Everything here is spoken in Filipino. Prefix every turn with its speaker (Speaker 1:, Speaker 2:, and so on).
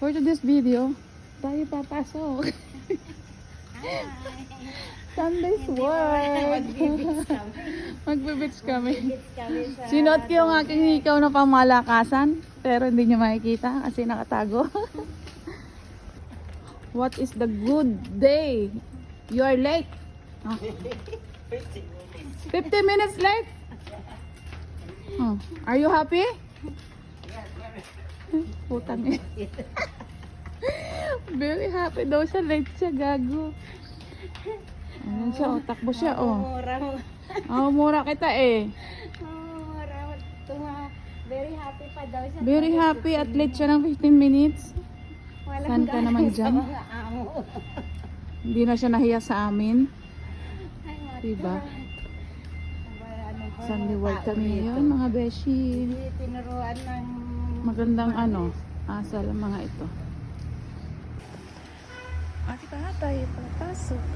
Speaker 1: For today's video, tayo papasok. Sunday's work. Magbibits kami. Sinuot ko yung aking hikaw na pamalakasan, pero hindi niyo makikita kasi nakatago. What is the good day? You are late. Oh. 50 minutes late? Oh. Are you happy? Putang eh. Very happy daw siya. Late siya, gago. Ayan siya, oh. Takbo siya, oh.
Speaker 2: Mura mo.
Speaker 1: Oh, mura kita eh.
Speaker 2: Mura mo. Very happy pa daw siya.
Speaker 1: Very happy at late siya ng 15 minutes.
Speaker 2: Walang
Speaker 1: Saan ka naman dyan? Hindi na siya nahiya sa amin. Diba?
Speaker 2: Ba,
Speaker 1: Sunday
Speaker 2: tao
Speaker 1: kami yun, mga beshi.
Speaker 2: Tinuruan ng...
Speaker 1: Magandang ano, asal ang mga ito. At tayo papasok.